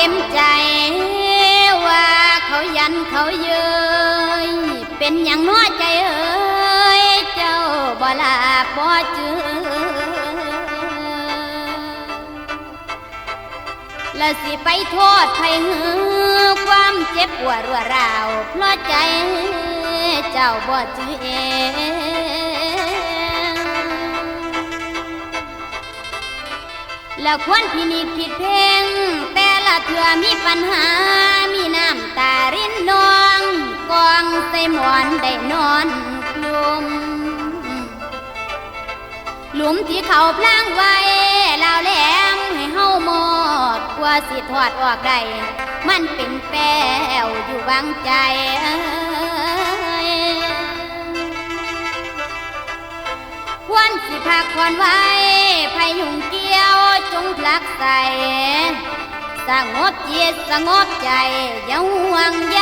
เต็มใจ ว่าเขายันเขาเย้ยเป็นอย่างน้อใจเอ้ยเจ้าบ่ลาบ่จือและสิไปโทษไผเหือความเจ็บปวดรัวราวเพราะใจเจ้าบ่จือเอง แล้วควรพินิจผิดเพลงแต่ละเถื่อมีปัญหา มีน้ำตารินนองกองใส่หมอนได้นอนกลุ่มหลุมที่เขาพลางไว้ลาวแหลมให้เฮาหมดกว่าสิถอดออกได้มันเป็นแป้วอยู่วางใจควรสิพักควรไว้พายุงกี้ยวจงพ ลักใสสงบจิตสงบใจอย่าห่วงใย